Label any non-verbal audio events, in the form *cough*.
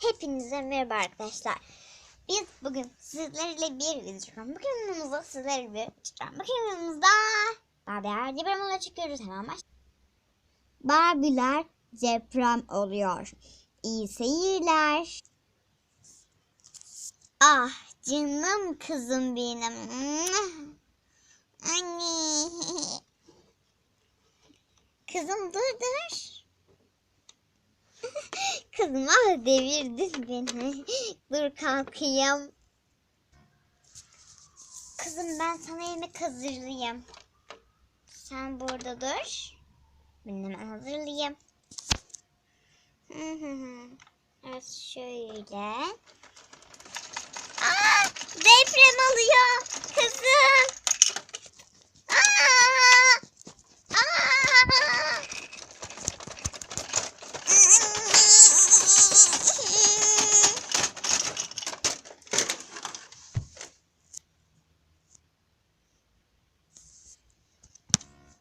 Hepinize merhaba arkadaşlar. Biz bugün sizlerle bir video çekiyoruz. Bugün yanımızda sizlerle bir çekiyorum. Bugün yanımızda Barbie deprem çekiyoruz hemen baş. Barbiler deprem oluyor. İyi seyirler. Ah canım kızım benim. Anne. *laughs* Kızım dur dur. Kızım ah devirdin beni. *laughs* Dur kalkayım. Kızım ben sana yemek hazırlayayım. Sen burada dur. Ben hemen hazırlayayım. Evet şöyle.